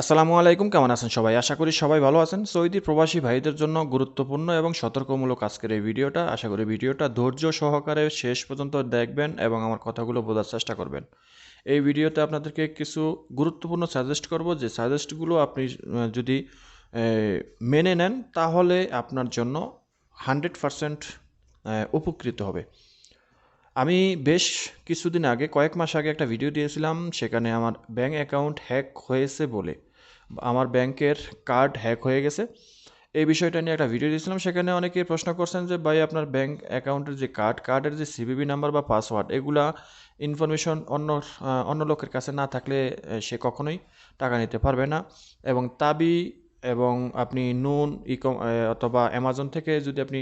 আসসালামু আলাইকুম, কেমন আছেন সবাই? আশা করি সবাই ভালো আছেন। সৌদি প্রবাসী ভাইদের জন্য গুরুত্বপূর্ণ এবং সতর্কমূলক আজকের এই ভিডিওটা। আশা করি ভিডিওটা ধৈর্য সহকারে শেষ পর্যন্ত দেখবেন এবং আমার কথাগুলো বোঝার চেষ্টা করবেন। এই ভিডিওতে আপনাদেরকে কিছু গুরুত্বপূর্ণ সাজেস্ট করব। যে সাজেস্টগুলো আপনি যদি মেনে নেন, তাহলে আপনার জন্য হান্ড্রেড পারসেন্ট উপকৃত হবে। আমি বেশ কিছুদিন আগে, কয়েক মাস আগে একটা ভিডিও দিয়েছিলাম, সেখানে আমার ব্যাঙ্ক অ্যাকাউন্ট হ্যাক হয়েছে বলে। আমার ব্যাংকের কার্ড হ্যাক হয়ে গেছে। এই বিষয়টা নিয়ে একটা ভিডিও দিয়েছিলাম, সেখানে অনেকে প্রশ্ন করছেন যে, ভাই, আপনার ব্যাংক অ্যাকাউন্টের যে কার্ড কার্ডের যে সিবিবি নাম্বার বা পাসওয়ার্ড এগুলা ইনফরমেশন অন্য অন্য লোকের কাছে না থাকলে সে কখনোই টাকা নিতে পারবে না। এবং তাবি এবং আপনি নুন ই কম অথবা অ্যামাজন থেকে যদি আপনি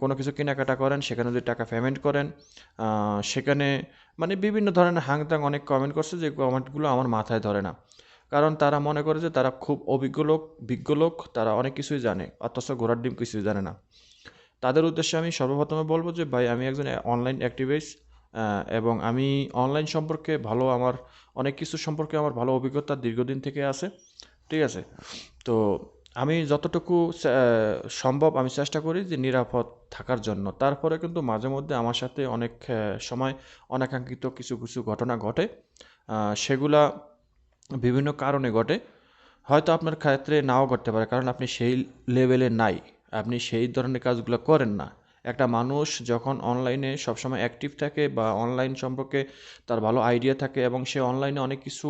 কোনো কিছু কেনাকাটা করেন, সেখানে যদি টাকা পেমেন্ট করেন সেখানে মানে বিভিন্ন ধরনের হাংতাং অনেক কমেন্ট করছে যে কমেন্টগুলো আমার মাথায় ধরে না। কারণ তারা মনে করে যে তারা খুব অভিজ্ঞ লোক, বিজ্ঞ লোক, তারা অনেক কিছুই জানে, অথচ ঘোড়ার ডিম কিছুই জানে না। তাদের উদ্দেশ্যে আমি সর্বপ্রথমে বলব যে, ভাই, আমি একজন অনলাইন অ্যাক্টিভিস্ট এবং আমি অনলাইন সম্পর্কে ভালো আমার, অনেক কিছু সম্পর্কে আমার ভালো অভিজ্ঞতা দীর্ঘদিন থেকে আছে। ঠিক আছে? তো আমি যতটুকু সম্ভব আমি চেষ্টা করি যে নিরাপদ থাকার জন্য। তারপরে কিন্তু মাঝে মধ্যে আমার সাথে অনেক সময় অনাকাঙ্ক্ষিত কিছু কিছু ঘটনা ঘটে। সেগুলা বিভিন্ন কারণে ঘটে। হয়তো আপনার ক্ষেত্রে নাও ঘটতে পারে, কারণ আপনি সেই লেভেলে নাই। আপনি সেই ধরনের কাজগুলো করেন না। একটা মানুষ যখন অনলাইনে সবসময় অ্যাক্টিভ থাকে বা অনলাইন সম্পর্কে তার ভালো আইডিয়া থাকে এবং সে অনলাইনে অনেক কিছু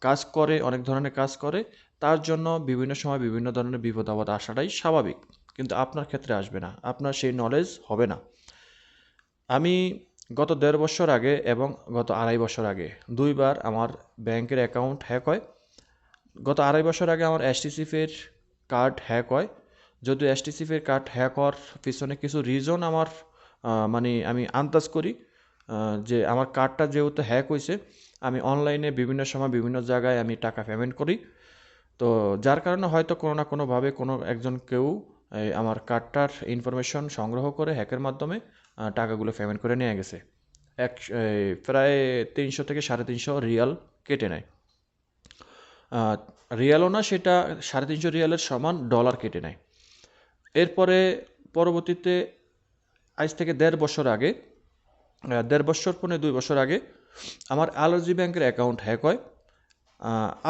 কাজ করে, অনেক ধরনের কাজ করে, তার জন্য বিভিন্ন সময় বিভিন্ন ধরনের বিপদ আপদ আসাটাই স্বাভাবিক। কিন্তু আপনার ক্ষেত্রে আসবে না। আপনার সেই নলেজ হবে না। আমি গত দেড় বছর আগে এবং গত আড়াই বছর আগে দুইবার আমার ব্যাংকের অ্যাকাউন্ট হ্যাক হয়। গত আড়াই বছর আগে আমার এসটিসিফের কার্ড হ্যাক হয়। যদিও এসটিসিফের কার্ড হ্যাক হওয়ার পিছনে কিছু রিজন আমার মানে আমি আন্দাজ করি যে আমার কার্ডটা যেহেতু হ্যাক হয়েছে, আমি অনলাইনে বিভিন্ন সময় বিভিন্ন জায়গায় আমি টাকা পেমেন্ট করি। তো যার কারণে হয়তো কোনো না কোনোভাবে কোনো একজন কেউ আমার কার্ডটার ইনফরমেশন সংগ্রহ করে হ্যাকের মাধ্যমে টাকাগুলো পেমেন্ট করে নিয়ে গেছে। এক প্রায় তিনশো থেকে সাড়ে তিনশো রিয়াল কেটে নেয়। রিয়ালও না, সেটা সাড়ে তিনশো রিয়ালের সমান ডলার কেটে নেয়। এরপরে পরবর্তীতে আজ থেকে দেড় বছর আগে দেড় বছর পনেরো দুই বছর আগে আমার আলার্জি ব্যাংকের অ্যাকাউন্ট হ্যাক হয়।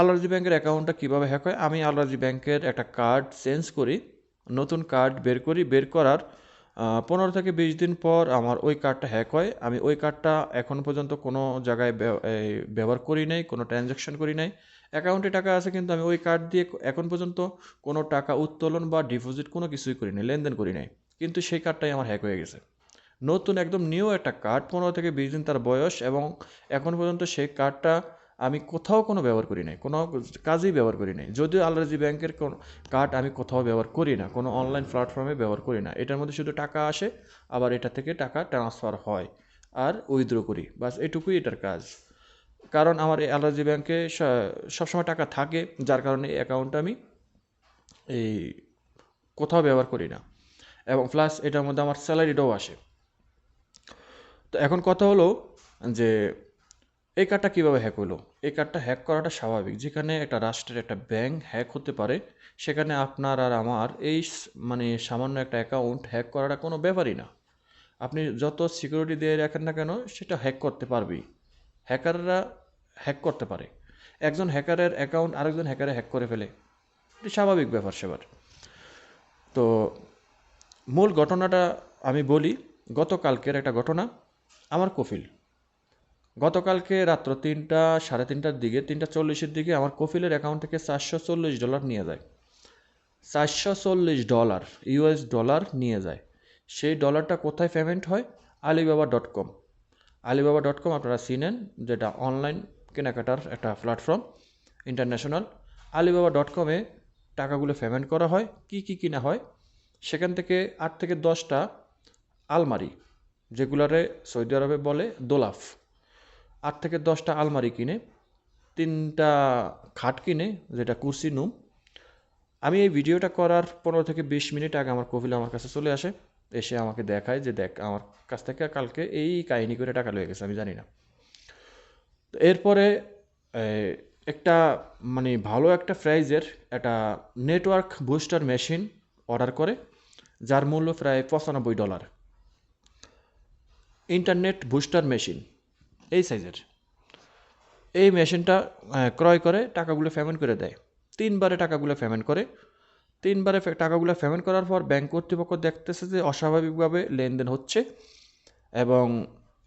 আলার্জি ব্যাংকের অ্যাকাউন্টটা কীভাবে হ্যাক হয়? আমি আলার্জি ব্যাংকের একটা কার্ড চেঞ্জ করি, নতুন কার্ড বের করি। বের করার পনেরো থেকে বিশ দিন পর আমার ওই কার্ডটা হ্যাক হয়। আমি ওই কার্ডটা এখন পর্যন্ত কোনো জায়গায় ব্যবহার করি নাই, কোনো ট্রানজ্যাকশন করি নাই। অ্যাকাউন্টে টাকা আছে, কিন্তু আমি ওই কার্ড দিয়ে এখন পর্যন্ত কোনো টাকা উত্তোলন বা ডিপোজিট কোনো কিছুই করি নাই লেনদেন করি নাই। কিন্তু সেই কার্ডটাই আমার হ্যাক হয়ে গেছে। নতুন একদম নিউ একটা কার্ড পনেরো থেকে বিশ দিন তার বয়স এবং এখন পর্যন্ত সেই কার্ডটা আমি কোথাও কোনো ব্যবহার করি নাই, কোনো কাজেই ব্যবহার করি নাই। যদিও আলার্জি ব্যাংকের কোনো কার্ড আমি কোথাও ব্যবহার করি না, কোনো অনলাইন প্ল্যাটফর্মে ব্যবহার করি না। এটার মধ্যে শুধু টাকা আসে, আবার এটা থেকে টাকা ট্রান্সফার হয় আর উইথড্র করি। বাস এটুকুই এটার কাজ। কারণ আমার এই অ্যালার্জি ব্যাংকে সবসময় টাকা থাকে, যার কারণে এই অ্যাকাউন্টটা আমি এই কোথাও ব্যবহার করি না। এবং প্লাস এটার মধ্যে আমার স্যালারিটাও আসে। তো এখন কথা হলো যে, এই কার্ডটা কীভাবে হ্যাক হলো? এই কার্ডটা হ্যাক করাটা স্বাভাবিক। যেখানে একটা রাষ্ট্রের একটা ব্যাংক হ্যাক হতে পারে, সেখানে আপনার আর আমার এই মানে সামান্য একটা অ্যাকাউন্ট হ্যাক করাটা কোনো ব্যাপারই না। আপনি যত সিকিউরিটি দিয়ে রাখেন না কেন, সেটা হ্যাক করতে পারবেই। হ্যাকাররা হ্যাক করতে পারে। একজন হ্যাকারের অ্যাকাউন্ট আরেকজন হ্যাকারে হ্যাক করে ফেলে। এটি স্বাভাবিক ব্যাপার সেবার। তো মূল ঘটনাটা আমি বলি, গতকালকের একটা ঘটনা আমার কফিল। গতকালকে রাত্র তিনটা, সাড়ে তিনটার দিকে, তিনটা চল্লিশের দিকে আমার কফিলের অ্যাকাউন্ট থেকে চারশো চল্লিশ ডলার নিয়ে যায়। চারশো চল্লিশ ডলার ইউএস ডলার নিয়ে যায়। সেই ডলারটা কোথায় পেমেন্ট হয়? Alibaba dot com. Alibaba dot com আপনারা চিনেন, যেটা অনলাইন কেনাকাটার একটা প্ল্যাটফর্ম ইন্টারন্যাশনাল আলিবাবা ডট কমে টাকাগুলো পেমেন্ট করা হয়, কি কি কিনা হয়, সেখান থেকে আট থেকে দশটা আলমারি, যেগুলারে সৌদি আরবে বলে দোলাফ। আট থেকে দশটা আলমারি কিনে, তিনটা খাট কিনে, যেটা কুর্সি নুম। আমি এই ভিডিওটা করার পনেরো থেকে বিশ মিনিট আগে আমার কপিল আমার কাছে চলে আসে। এসে আমাকে দেখায় যে দেখ, আমার কাছ থেকে কালকে এই কাহিনী করে টাকা লয়ে গেছে, আমি জানি না। তো এরপরে একটা মানে ভালো একটা প্রাইজের একটা নেটওয়ার্ক বুস্টার মেশিন অর্ডার করে, যার মূল্য প্রায় পঁচানব্বই ডলার। ইন্টারনেট বুস্টার মেশিন, এই সাইজের। এই মেশিনটা ক্রয় করে টাকাগুলো পেমেন্ট করে দেয়। তিনবারে টাকাগুলো পেমেন্ট করে তিনবারে টাকাগুলো পেমেন্ট করার পর ব্যাংক কর্তৃপক্ষ দেখতেছে যে অস্বাভাবিকভাবে লেনদেন হচ্ছে এবং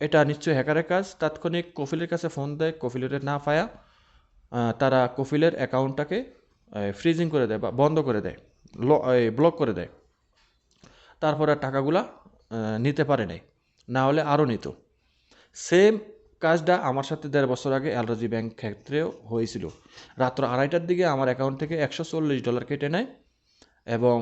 এটা নিশ্চয়ই হ্যাকারের কাজ। তাৎক্ষণিক কফিলের কাছে ফোন দেয়, কফিলের না পায়া তারা কফিলের অ্যাকাউন্টটাকে ফ্রিজিং করে দেয় বা বন্ধ করে দেয় ব্লক করে দেয়। তারপরে টাকাগুলা নিতে পারে নাই, না হলে আরও নিত। সেম কাজটা আমার সাথে দেড় বছর আগে এলরাজি ব্যাংক ক্ষেত্রেও হয়েছিল। রাত্র আড়াইটার দিকে আমার অ্যাকাউন্ট থেকে একশো চল্লিশ ডলার কেটে নেয়। এবং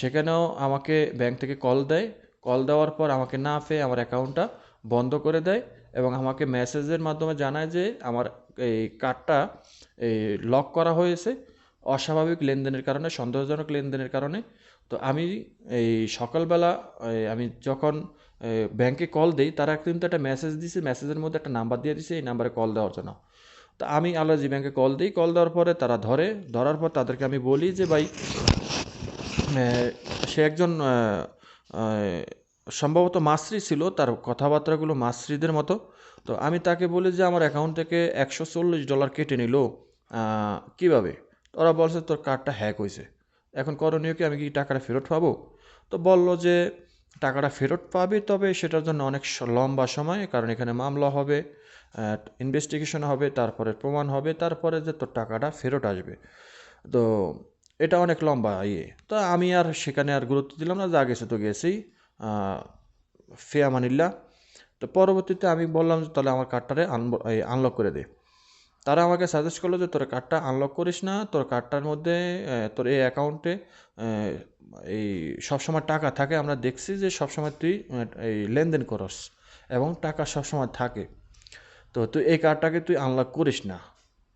সেখানেও আমাকে ব্যাংক থেকে কল দেয়। কল দেওয়ার পর আমাকে না পেয়ে আমার অ্যাকাউন্টটা বন্ধ করে দেয় এবং আমাকে মেসেজের মাধ্যমে জানায় যে আমার এই কার্ডটা এই লক করা হয়েছে অস্বাভাবিক লেনদেনের কারণে, সন্দেহজনক লেনদেনের কারণে। তো আমি এই সকালবেলা আমি যখন ব্যাংকে কল দিই, তারা কিন্তু একটা মেসেজ দিছে মেসেজের মধ্যে একটা নাম্বার দিয়ে দিছে, এই নাম্বারে কল দেওয়ার জন্য। তো আমি আলাজি ব্যাংকে কল দিই কল দেওয়ার পরে তারা ধরে। ধরার পর তাদেরকে আমি বলি যে, ভাই সে একজন সম্ভবত মাসরি ছিল, তার কথাবার্তাগুলো মাসরিদের মতো। তো আমি তাকে বলি যে, আমার অ্যাকাউন্ট থেকে একশো চল্লিশ ডলার কেটে নিল। কীভাবে? ওরা বলছে, তোর কার্ডটা হ্যাক হয়েছে। এখন করণীয় কি, আমি কি টাকাটা ফেরত পাবো? তো বলল যে, টাকাটা ফেরত পাবে, তবে সেটার জন্য অনেক লম্বা সময়, কারণ এখানে মামলা হবে। ইনভেস্টিগেশন হবে, তারপরে প্রমাণ হবে, তারপরে যে তোর টাকাটা ফেরত আসবে। তো এটা অনেক লম্বা ইয়ে। তো আমি আর সেখানে আর গুরুত্ব দিলাম না, যা গেছে তো গেছেই। ফেয়ামানিল্লা তো পরবর্তীতে আমি বললাম যে তাহলে আমার কার্ডটারে আনলক করে দে। তারা আমাকে সাজেস্ট করল যে তোর কার্ডটা আনলক করিস না, তোর কার্ডটার মধ্যে তোর এই অ্যাকাউন্টে এই সবসময় টাকা থাকে। আমরা দেখছি যে সবসময় তুই এই লেনদেন করস এবং টাকা সবসময় থাকে। তো তুই এই কার্ডটাকে তুই আনলক করিস না।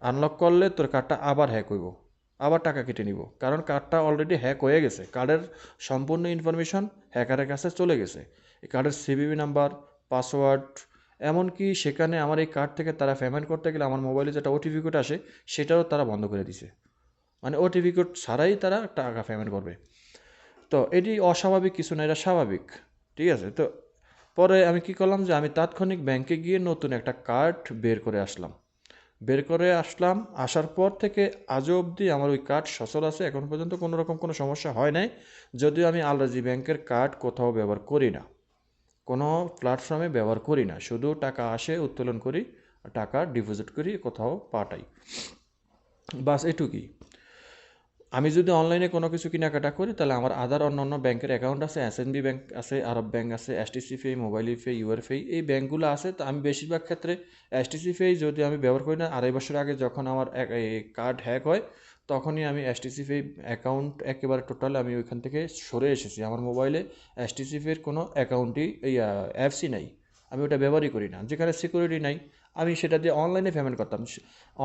আনলক করলে তোর কার্ডটা আবার হ্যাক হইব। আবার টাকা কেটে নিব। কারণ কার্ডটা অলরেডি হ্যাক হয়ে গেছে। কার্ডের সম্পূর্ণ ইনফরমেশন হ্যাকারের কাছে চলে গেছে। এই কার্ডের সিবিবি নাম্বার পাসওয়ার্ড এমনকি সেখানে আমার এই কার্ড থেকে তারা পেমেন্ট করতে গেলে আমার মোবাইলে যেটা ওটিপি কোড আসে, সেটাও তারা বন্ধ করে দিছে। মানে ওটিপি কোড ছাড়াই তারা টাকা পেমেন্ট করবে। তো এটি অস্বাভাবিক, কিছু না, এটা স্বাভাবিক। ঠিক আছে? তো পরে আমি কি করলাম যে আমি তাৎক্ষণিক ব্যাংকে গিয়ে নতুন একটা কার্ড বের করে আসলাম। বের করে আসলাম, আসার পর থেকে আজও অবধি আমার ওই কার্ড সচল আছে, এখন পর্যন্ত কোনো রকম কোনো সমস্যা হয় নাই, যদিও আমি আলরাজি ব্যাংকের কার্ড কোথাও ব্যবহার করি না। কোনো প্ল্যাটফর্মে ব্যবহার করি না, শুধু টাকা আসে, উত্তোলন করি, টাকা ডিপোজিট করি, কোথাও পাঠাই। বাস এটুকুই। আমি যদি অনলাইনে কোনো কিছু কেনাকাটা করি, তাহলে আমার আদার অন্য অন্য ব্যাংকের অ্যাকাউন্ট আছে এস এন বি ব্যাংক আছে আরব ব্যাংক আছে STC pay mobile pay UR এই ব্যাংকগুলো আছে। তো আমি বেশিরভাগ ক্ষেত্রে এসটিসি ফে যদি আমি ব্যবহার করি না, আড়াই বছর আগে যখন আমার কার্ড হ্যাক হয়, তখনই আমি এসটিসি ফে অ্যাকাউন্ট একেবারে টোটাল আমি ওইখান থেকে সরে এসেছি। আমার মোবাইলে এসটিসি ফের কোনো অ্যাকাউন্টই এই অ্যাপসই নাই। আমি ওটা ব্যবহারই করি না। যেখানে সিকিউরিটি নাই, আমি সেটা দিয়ে অনলাইনে পেমেন্ট করতাম।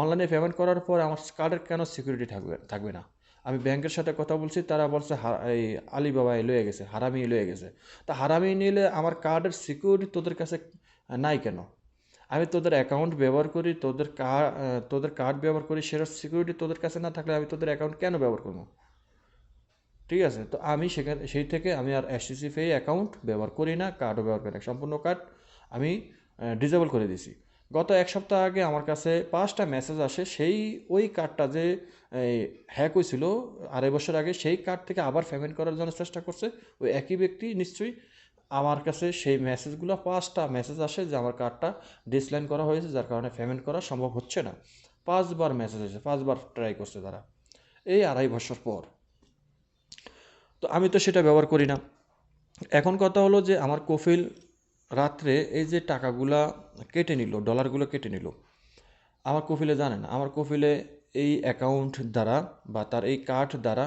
অনলাইনে পেমেন্ট করার পর আমার কার্ডের কেন সিকিউরিটি থাকবে থাকবে না? আমি ব্যাংকের সাথে কথা বলছি, তারা বলছে এই আলিবাবা লয়ে গেছে, হারামি লয়ে গেছে। তা হারামি নিলে আমার কার্ডের সিকিউরিটি তোদের কাছে নাই কেন? আমি তোদের অ্যাকাউন্ট ব্যবহার করি, তোদের কার্ড তোদের কার্ড ব্যবহার করি, সেটার সিকিউরিটি তোদের কাছে না থাকলে আমি তোদের অ্যাকাউন্ট কেন ব্যবহার করব? ঠিক আছে? তো আমি সেখানে, সেই থেকে আমি আর এসটিসি ফে অ্যাকাউন্ট ব্যবহার করি না কার্ডও ব্যবহার করি না, সম্পূর্ণ কার্ড আমি ডিসেবল করে দিছি গত এক সপ্তাহ আগে আমার কাছে পাঁচটা মেসেজ আসে, সেই ওই কার্ডটা যে হ্যাক হয়েছিল, আড়াই বছর আগে, সেই কার্ড থেকে আবার পেমেন্ট করার জন্য চেষ্টা করছে, ওই একই ব্যক্তি নিশ্চয়ই। আমার কাছে সেই মেসেজগুলো পাঁচটা মেসেজ আসে যে আমার কার্ডটা ডিসলাইন করা হয়েছে, যার কারণে পেমেন্ট করা সম্ভব হচ্ছে না। পাঁচবার মেসেজ এসেছে পাঁচবার ট্রাই করছে তারা। এই আড়াই বছর পর। তো আমি তো সেটা ব্যবহার করি না। এখন কথা হলো যে, আমার কফিল রাত্রে এই যে টাকাগুলা কেটে নিল ডলারগুলো কেটে নিল, আমার কফিলে জানেন আমার কফিলে এই অ্যাকাউন্ট দ্বারা বা তার এই কার্ড দ্বারা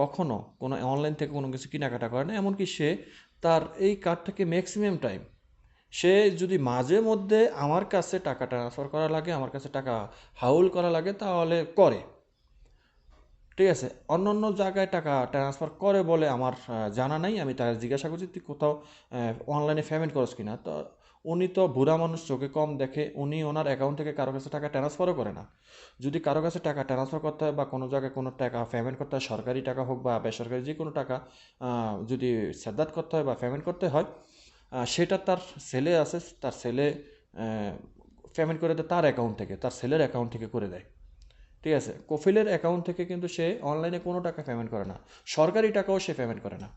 কখনো কোনো অনলাইন থেকে কোনো কিছু কেনাকাটা করে না, এমনকি সে তার এই কার্ড থেকে ম্যাক্সিমাম টাইম সে যদি মাঝে মধ্যে আমার কাছে টাকা ট্রান্সফার করা লাগে, আমার কাছে টাকা হাউল করা লাগে, তাহলে করে। ঠিক আছে অন্য অন্য জায়গায় টাকা ট্রান্সফার করে বলে আমার জানা নাই, আমি তাকে জিজ্ঞাসা করছি, তুই কোথাও অনলাইনে পেমেন্ট করস কিনা? তো উনি তো বুড়া মানুষ, চোখে কম দেখে উনি ওনার অ্যাকাউন্ট থেকে কারও কাছে টাকা ট্রান্সফারও করে না। যদি কারও কাছে টাকা ট্রান্সফার করতে হয় বা কোনো জায়গায় কোনো টাকা পেমেন্ট করতে হয়, সরকারি টাকা হোক বা বেসরকারি যে কোনো টাকা যদি সেদাত করতে হয় বা পেমেন্ট করতে হয় সেটা তার ছেলে আছে, তার ছেলে পেমেন্ট করে দেয় তার অ্যাকাউন্ট থেকে, তার ছেলের অ্যাকাউন্ট থেকে করে দেয়। ঠিক আছে? কফিলের অ্যাকাউন্ট থেকে কিন্তু সে অনলাইনে কোনো টাকা পেমেন্ট করে না। সরকারি টাকাও সে পেমেন্ট করে না।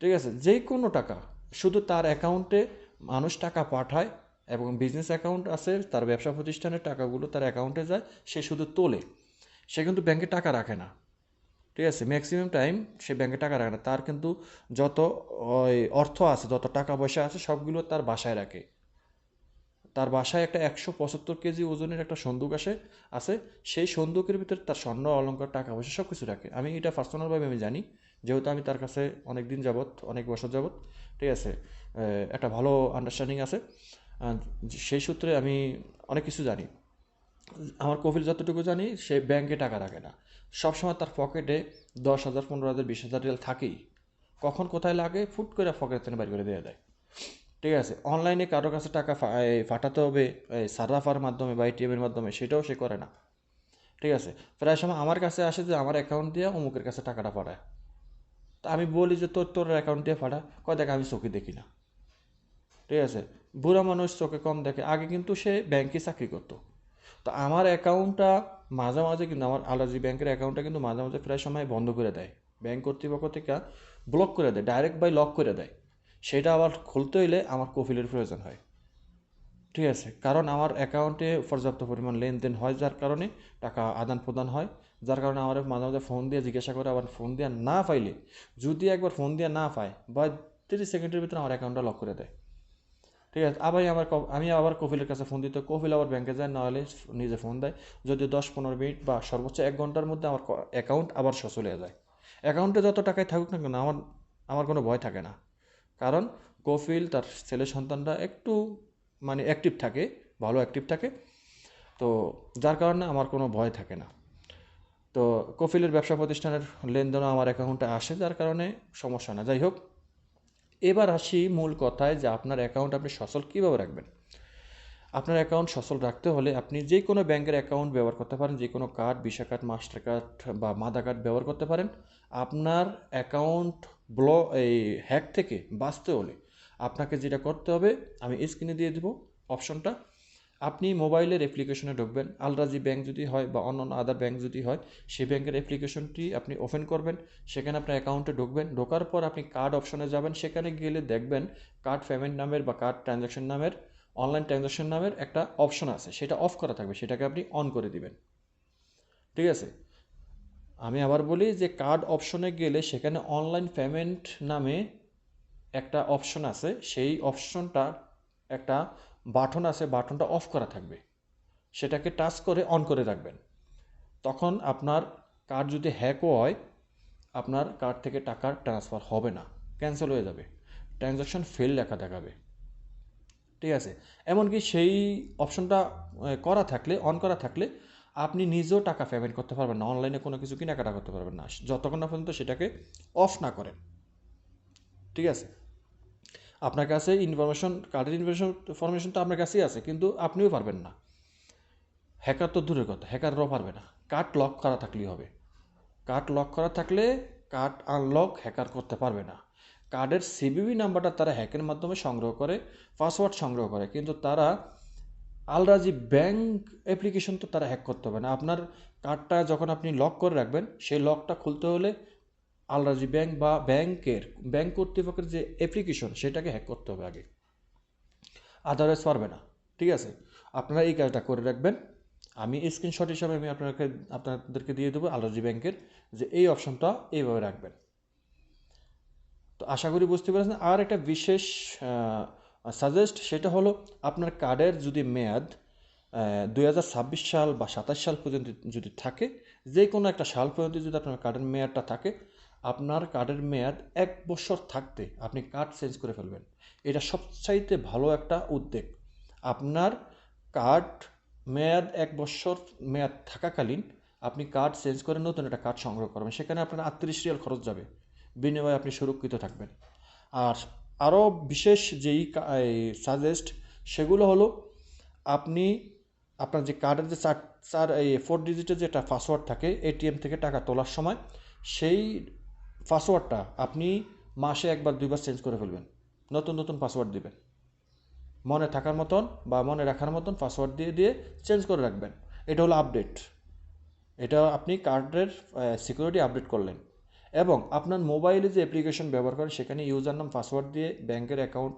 ঠিক আছে? যে কোনো টাকা, শুধু তার অ্যাকাউন্টে মানুষ টাকা পাঠায় এবং বিজনেস অ্যাকাউন্ট আছে, তার ব্যবসা প্রতিষ্ঠানের টাকাগুলো তার অ্যাকাউন্টে যায়, সে শুধু তোলে। সে কিন্তু ব্যাংকে টাকা রাখে না। ঠিক আছে? ম্যাক্সিমাম টাইম সে ব্যাংকে টাকা রাখে না। তার কিন্তু যত অর্থ আছে, যত টাকা পয়সা আছে, সবগুলো তার বাসায় রাখে। তার বাসায় একটা একশো পঁচাত্তর কেজি ওজনের একটা সন্দুক আসে, আছে। সেই সন্দুকের ভিতরে তার স্বর্ণ, অলঙ্কার, টাকা পয়সা সব কিছু রাখে। আমি এটা পার্সোনালভাবে আমি জানি, যেহেতু আমি তার কাছে অনেক দিন যাবৎ, অনেক বছর যাবৎ, ঠিক আছে একটা ভালো আন্ডারস্ট্যান্ডিং আছে। সেই সূত্রে আমি অনেক কিছু জানি। আমার কফিল যতটুকু জানি, সে ব্যাংকে টাকা রাখে না। সবসময় তার পকেটে দশ হাজার, পনেরো হাজার, বিশ হাজার রিয়াল থাকেই। কখন কোথায় লাগে, ফুট করে পকেট থেকে বাইর করে দিয়ে দেয়। ঠিক আছে অনলাইনে কারও কাছে টাকা পাঠাতে হবে সারাফার মাধ্যমে বা এটিএমের মাধ্যমে, সেটাও সে করে না। ঠিক আছে, প্রায় সময় আমার কাছে আসে যে আমার অ্যাকাউন্ট দিয়ে অমুকের কাছে টাকাটা পাঠায়। তা আমি বলি যে তোর তোর অ্যাকাউন্ট দিয়ে পাঠা কয় দেখ আমি চোখে দেখি না। ঠিক আছে, বুড়া মানুষ চোখে কম দেখে, আগে কিন্তু সে ব্যাংকে চাকরি করতো। তো আমার অ্যাকাউন্টটা মাঝে মাঝে কিন্তু আমার আলাজি ব্যাংকের অ্যাকাউন্টটা কিন্তু মাঝে মাঝে প্রায় সময় বন্ধ করে দেয়। ব্যাংক কর্তৃপক্ষ থেকে ব্লক করে দেয় ডাইরেক্ট বাই লক করে দেয়। সেটা আবার খুলতে হইলে আমার কফিলের প্রয়োজন হয়। ঠিক আছে, কারণ আমার অ্যাকাউন্টে পর্যাপ্ত পরিমাণ লেনদেন হয় যার কারণে টাকা আদান প্রদান হয়। যার কারণে আমার মাঝে মাঝে ফোন দিয়ে জিজ্ঞাসা করে, আবার ফোন দিয়ে না পাইলে, যদি একবার ফোন দিয়ে না পায় বা তিরিশ সেকেন্ডের ভিতরে আমার অ্যাকাউন্টটা লক করে দেয়। ঠিক আছে আবার আমার আমি আবার কফিলের কাছে ফোন দিতে, কফিল আবার ব্যাংকে যায়, নাহলে নিজে ফোন দেয়। যদি দশ পনেরো মিনিট বা সর্বোচ্চ এক ঘণ্টার মধ্যে আমার অ্যাকাউন্ট আবার সচলে যায়। অ্যাকাউন্টে যত টাকায় থাকুক না কেন, আমার আমার কোনো ভয় থাকে না। কারণ কফিল তার ছেলে সন্তানরা একটু মানে অ্যাক্টিভ থাকে, ভালো অ্যাক্টিভ থাকে। তো যার কারণে আমার কোনো ভয় থাকে না। তো কফিলের ব্যবসা প্রতিষ্ঠানের লেনদেনও আমার অ্যাকাউন্টে আসে, যার কারণে সমস্যা না। যাই হোক, এবার আসি মূল কথায় যে আপনার অ্যাকাউন্ট আপনি সচল কীভাবে রাখবেন? আপনার অ্যাকাউন্ট সচল রাখতে হলে আপনি যে কোনো ব্যাংকের অ্যাকাউন্ট ব্যবহার করতে পারেন, যে কোনো card visa card master card বা মাদা কার্ড ব্যবহার করতে পারেন। আপনার অ্যাকাউন্ট ব্ল এই হ্যাক থেকে বাঁচতে হলে আপনাকে যেটা করতে হবে, আমি স্ক্রিনে দিয়ে দেবো অপশনটা আপনি মোবাইলের অ্যাপ্লিকেশনে ঢুকবেন, আলরাজি ব্যাংক যদি হয় বা অন্য অন্য আদার ব্যাংক যদি হয়, সেই ব্যাংকের অ্যাপ্লিকেশনটি আপনি ওপেন করবেন, সেখানে আপনার অ্যাকাউন্টে ঢুকবেন, ঢোকার পর আপনি কার্ড অপশনে যাবেন, সেখানে গেলে দেখবেন কার্ড পেমেন্ট নামের বা কার্ড ট্রানজ্যাকশন নামের অনলাইন ট্রানজ্যাকশন নামের একটা অপশন আছে, সেটা অফ করা থাকবে, সেটাকে আপনি অন করে দিবেন। ঠিক আছে? আমি আবার বলি যে কার্ড অপশনে গেলে সেখানে অনলাইন পেমেন্ট নামে একটা অপশন আছে। সেই অপশনটা একটা বাটন আছে বাটনটা অফ করা থাকবে। সেটাকে টাচ করে অন করে রাখবেন। তখন আপনার কার্ড যদি হ্যাকও হয়, আপনার কার্ড থেকে টাকা ট্রান্সফার হবে না ক্যান্সেল হয়ে যাবে। ট্রানজ্যাকশন ফেল লেখা দেখাবে। ঠিক আছে? এমনকি সেই অপশনটা করা থাকলে অন করা থাকলে আপনি নিজেও টাকা পেমেন্ট করতে পারবেন না অনলাইনে কোনো কিছু কেনাকাটা করতে পারবেন না। যতক্ষণ না পর্যন্ত সেটাকে অফ না করেন। ঠিক আছে? আপনার কাছে ইনফরমেশন কার্ডের ইনফরমেশন ইনফরমেশন তো আপনার কাছেই আছে, কিন্তু আপনিও পারবেন না। হ্যাকার তো দূরের কথা হ্যাকাররাও পারবে না। কার্ড লক করা থাকলেই হবে। কার্ড লক করা থাকলে কার্ড আনলক হ্যাকার করতে পারবে না। কার্ডের সিবিবি নাম্বারটা তারা হ্যাকের মাধ্যমে সংগ্রহ করে পাসওয়ার্ড সংগ্রহ করে, কিন্তু তারা আলরাজি ব্যাংক অ্যাপ্লিকেশন তো তারা হ্যাক করতে হবে না। আপনার কার্ডটা যখন আপনি লক করে রাখবেন, সেই লকটা খুলতে হলে আলরাজি ব্যাংক বা ব্যাংকের, ব্যাংক কর্তৃপক্ষের যে অ্যাপ্লিকেশন সেটাকে হ্যাক করতে হবে আগে। আদারওয়াইজ পারবে না। ঠিক আছে? আপনারা এই কাজটা করে রাখবেন। আমি স্ক্রিনশট হিসাবে আমি আপনাকে, আপনাদেরকে দিয়ে দেবো আলরাজি ব্যাংকের যে এই অপশনটা এইভাবে রাখবেন। তো আশা করি বুঝতে পেরেছেন। আর একটা বিশেষ সাজেস্ট সেটা হলো আপনার কার্ডের যদি মেয়াদ দুই হাজার ছাব্বিশ সাল বা সাতাশ সাল পর্যন্ত যদি থাকে যে কোনো একটা সাল পর্যন্ত যদি আপনার কার্ডের মেয়াদটা থাকে, আপনার কার্ডের মেয়াদ এক বছর থাকতে আপনি কার্ড চেঞ্জ করে ফেলবেন। এটা সবচাইতে ভালো একটা উদ্যোগ। আপনার কার্ড মেয়াদ এক বছর মেয়াদ থাকাকালীন আপনি কার্ড চেঞ্জ করে নতুন একটা কার্ড সংগ্রহ করবেন। সেখানে আপনার আটত্রিশ রিয়াল খরচ যাবে। বিনিময়ে আপনি সুরক্ষিত থাকবেন। আর আরও বিশেষ যেই সাজেস্ট সেগুলো হলো আপনি আপনার যে কার্ডের যে চার চার এই ফোর ডিজিটের যেটা পাসওয়ার্ড থাকে এটিএম থেকে টাকা তোলার সময় সেই পাসওয়ার্ডটা আপনি মাসে একবার, দুইবার চেঞ্জ করে ফেলবেন। নতুন নতুন পাসওয়ার্ড দিবেন। মনে থাকার মতন বা মনে রাখার মতন পাসওয়ার্ড দিয়ে দিয়ে চেঞ্জ করে রাখবেন। এটা হলো আপডেট এটা আপনি কার্ডের সিকিউরিটি আপডেট করলেন। এবং আপনার মোবাইলে যে অ্যাপ্লিকেশন ব্যবহার করেন, সেখানে ইউজার নাম পাসওয়ার্ড দিয়ে ব্যাংকের অ্যাকাউন্ট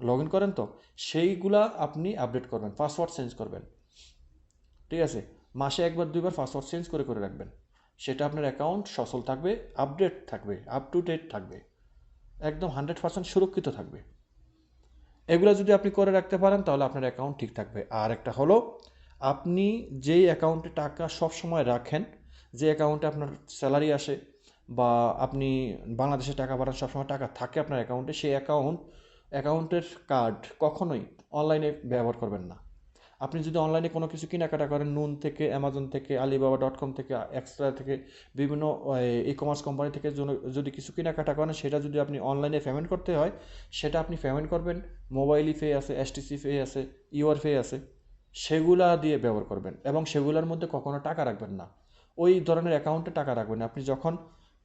লগ ইন করেন তো, সেইগুলা আপনি আপডেট করবেন পাসওয়ার্ড চেঞ্জ করবেন। ঠিক আছে? মাসে একবার, দুইবার পাসওয়ার্ড চেঞ্জ করে করে রাখবেন। সেটা আপনার অ্যাকাউন্ট সচল থাকবে আপডেট থাকবে আপ টু ডেট থাকবে, একদম হান্ড্রেড পার্সেন্ট সুরক্ষিত থাকবে। এগুলো যদি আপনি করে রাখতে পারেন, তাহলে আপনার অ্যাকাউন্ট ঠিক থাকবে। আর একটা হলো, আপনি যেই অ্যাকাউন্টে টাকা সব সময় রাখেন, যে অ্যাকাউন্টে আপনার স্যালারি আসে বা আপনি বাংলাদেশে টাকা পাঠান, সবসময় টাকা থাকে আপনার অ্যাকাউন্টে সেই অ্যাকাউন্ট অ্যাকাউন্টের কার্ড কখনোই অনলাইনে ব্যবহার করবেন না। আপনি যদি অনলাইনে কোনো কিছু কেনাকাটা করেন নুন থেকে অ্যামাজন থেকে আলিবাবা ডট কম থেকে এক্সট্রা থেকে, বিভিন্ন ই কমার্স কোম্পানি থেকে যদি কিছু কেনাকাটা করেন, সেটা যদি আপনি অনলাইনে পেমেন্ট করতে হয়, সেটা আপনি পেমেন্ট করবেন। মোবাইলই পে আছে এসটিসি পে আছে ইউআর পে আছে, সেগুলা দিয়ে ব্যবহার করবেন এবং সেগুলোর মধ্যে কখনো টাকা রাখবেন না। ওই ধরনের অ্যাকাউন্টে টাকা রাখবেন। আপনি যখন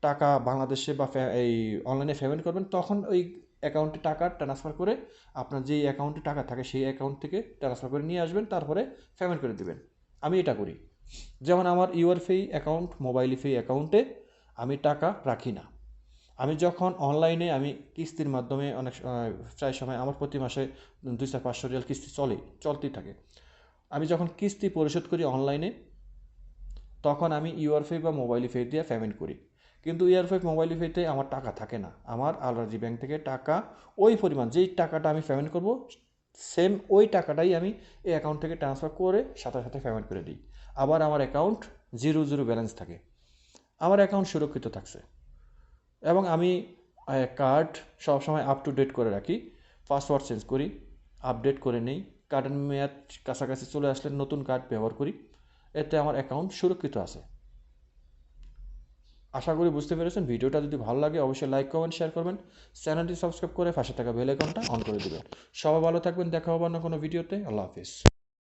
টাকা বাংলাদেশে বা এই অনলাইনে পেমেন্ট করবেন, তখন ওই অ্যাকাউন্টে টাকা ট্রান্সফার করে আপনার যেই অ্যাকাউন্টে টাকা থাকে, সেই অ্যাকাউন্ট থেকে ট্রান্সফার করে নিয়ে আসবেন, তারপরে পেমেন্ট করে দেবেন। আমি এটা করি। যেমন আমার ইউআর ফে অ্যাকাউন্ট মোবাইল ফে অ্যাকাউন্টে আমি টাকা রাখি না। আমি যখন অনলাইনে আমি কিস্তির মাধ্যমে অনেক প্রায় সময় আমার প্রতি মাসে দুই চার পাঁচশো রিয়াল কিস্তি চলে, চলতেই থাকে। আমি যখন কিস্তি পরিশোধ করি অনলাইনে তখন আমি ইউআর ফে বা মোবাইল ফে দিয়ে পেমেন্ট করি। কিন্তু ইয়ারফাইভ মোবাইল ফেতে আমার টাকা থাকে না। আমার আলরাজি ব্যাংক থেকে টাকা, ওই পরিমাণ, যেই টাকাটা আমি পেমেন্ট করব সেম ওই টাকাটাই আমি এই অ্যাকাউন্ট থেকে ট্রান্সফার করে সাথে সাথে পেমেন্ট করে দিই। আবার আমার অ্যাকাউন্ট জিরো জিরো ব্যালেন্স থাকে। আমার অ্যাকাউন্ট সুরক্ষিত থাকছে। এবং আমি কার্ড সবসময় আপ টু ডেট করে রাখি। পাসওয়ার্ড চেঞ্জ করি আপডেট করে নেই। কার্ডের মেয়াদ কাছাকাছি চলে আসলে নতুন কার্ড ব্যবহার করি। এতে আমার অ্যাকাউন্ট সুরক্ষিত আছে। আশা করি বুঝতে পেরেছেন। ভিডিওটা যদি ভালো লাগে, অবশ্যই লাইক কমেন্ট শেয়ার করবেন। চ্যানেলটি সাবস্ক্রাইব করে পাশে থাকা বেল আইকনটা অন করে দেবেন। সবাই ভালো থাকবেন, দেখা হবে না কোনো ভিডিওতে আল্লাহ হাফিজ।